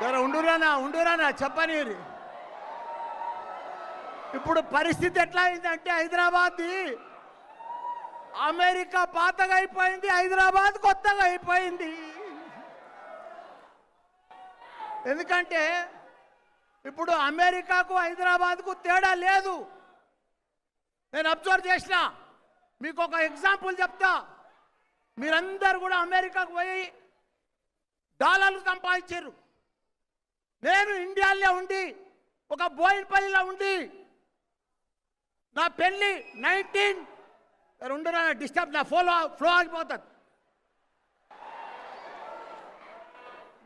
జర ఉండురానా ఉండురానా చెప్పని ఇప్పుడు పరిస్థితి ఎట్లా అయిందంటే హైదరాబాద్ది అమెరికా పాతగా అయిపోయింది హైదరాబాద్ కొత్తగా అయిపోయింది ఎందుకంటే ఇప్పుడు అమెరికాకు హైదరాబాద్కు తేడా లేదు. నేను అబ్జర్వ్ చేసిన మీకు ఒక ఎగ్జాంపుల్ చెప్తా. మీరందరూ కూడా అమెరికాకు పోయి డాలర్లు సంపాదించారు. నేను ఇండియాలో ఉండి ఒక బోయిన్పల్లిలో ఉండి నా పెళ్ళి నైన్టీన్ రెండు డిస్టర్బ్ నా ఫోలో ఫ్లో ఆగిపోతుంది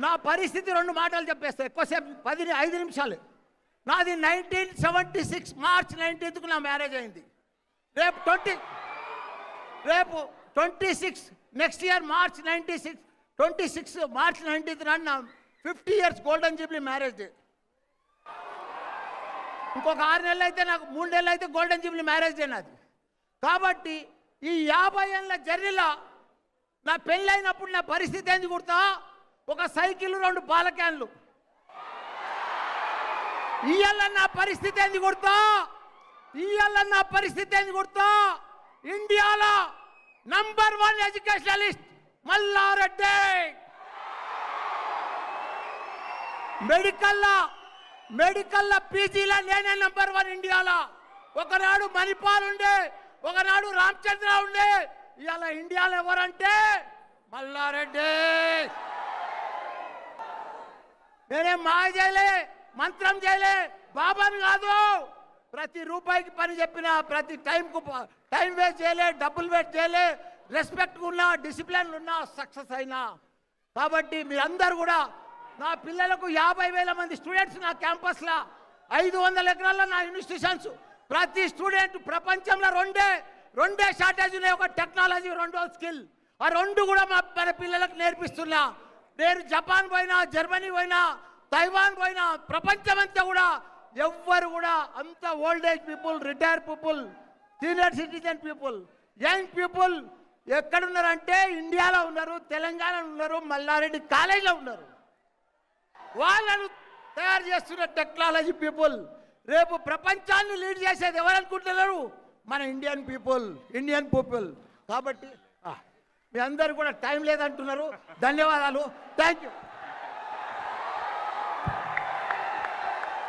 నా పరిస్థితి రెండు మాటలు చెప్పేస్తా ఎక్కువసేపు పది ఐదు నిమిషాలు. నాది నైన్టీన్ సెవెంటీ సిక్స్ మార్చ్ నైన్టీన్త్కు నా మ్యారేజ్ అయింది. రేపు ట్వంటీ రేపు twenty six next year March ninety six twenty six March nineteenth నాడు నా fifty years golden jubilee marriage ఇంకొక ఆరు నెలలు అయితే నాకు మూడు నెలలు అయితే గోల్డెన్ జూబ్లీ మ్యారేజ్ డే నాది. కాబట్టి ఈ యాభై ఏళ్ళ జర్నీలో నా పెళ్ళైనప్పుడు నా పరిస్థితి ఏంది కుడతా ఒక సైకిల్ రెండు పాల క్యాన్లు. ఇయ్యాల నా పరిస్థితి ఏంది కుడతా ఇయ్యాల నా పరిస్థితి ఏంది కుడతా ఇండియాలో నంబర్ వన్ ఎడ్యుకేషనలిస్ట్ మల్లారెడ్డి. మెడికల్లో మెడికల్లో పీజీలో నేనే నంబర్ వన్ ఇండియాలో. ఒకనాడు మణిపాల్ ఉండే ఒకనాడు రామచంద్ర ఉండే. ఇవాళ ఇండియాలో ఎవరంటే మల్లారెడ్డి. నేనేం మాయ చేయలే మంత్రం చేయలే బాబాని కాదు. ప్రతి రూపాయికి పని చెప్పిన ప్రతి టైంకు ప- టైం వేస్ట్ చేయలే డబ్బులు వేస్ట్ చేయలే. రెస్పెక్ట్ ఉన్నా డిసిప్లిన్ ఉన్నా సక్సెస్ అయినా. కాబట్టి మీరందరూ కూడా నా పిల్లలకు యాభై వేల మంది స్టూడెంట్స్ నా క్యాంపస్లో ఐదు వందల ఎకరాల్లో నా ఇన్స్టిట్యూషన్స్ ప్రతి స్టూడెంట్ ప్రపంచంలో రెండే రెండే షార్టేజ్ ఉన్నాయి. ఒక టెక్నాలజీ రెండో స్కిల్ ఆ రెండు కూడా మా మన పిల్లలకు నేర్పిస్తున్నా. నేను జపాన్ పోయినా జర్మనీ పోయినా తైవాన్ పోయినా ప్రపంచమంతా కూడా ఎవ్వరు కూడా అంత old age people retire people senior citizen people young people ఎక్కడున్నారంటే ఇండియాలో ఉన్నారు తెలంగాణలో ఉన్నారు మల్లారెడ్డి కాలేజీలో ఉన్నారు. వాళ్ళను తయారు చేస్తున్న టెక్నాలజీ పీపుల్. రేపు ప్రపంచాన్ని లీడ్ చేసేది ఎవరనుకుంటున్నారు? మన ఇండియన్ పీపుల్ ఇండియన్ పీపుల్. కాబట్టి మీ అందరు కూడా టైం లేదంటున్నారు. ధన్యవాదాలు. Thank you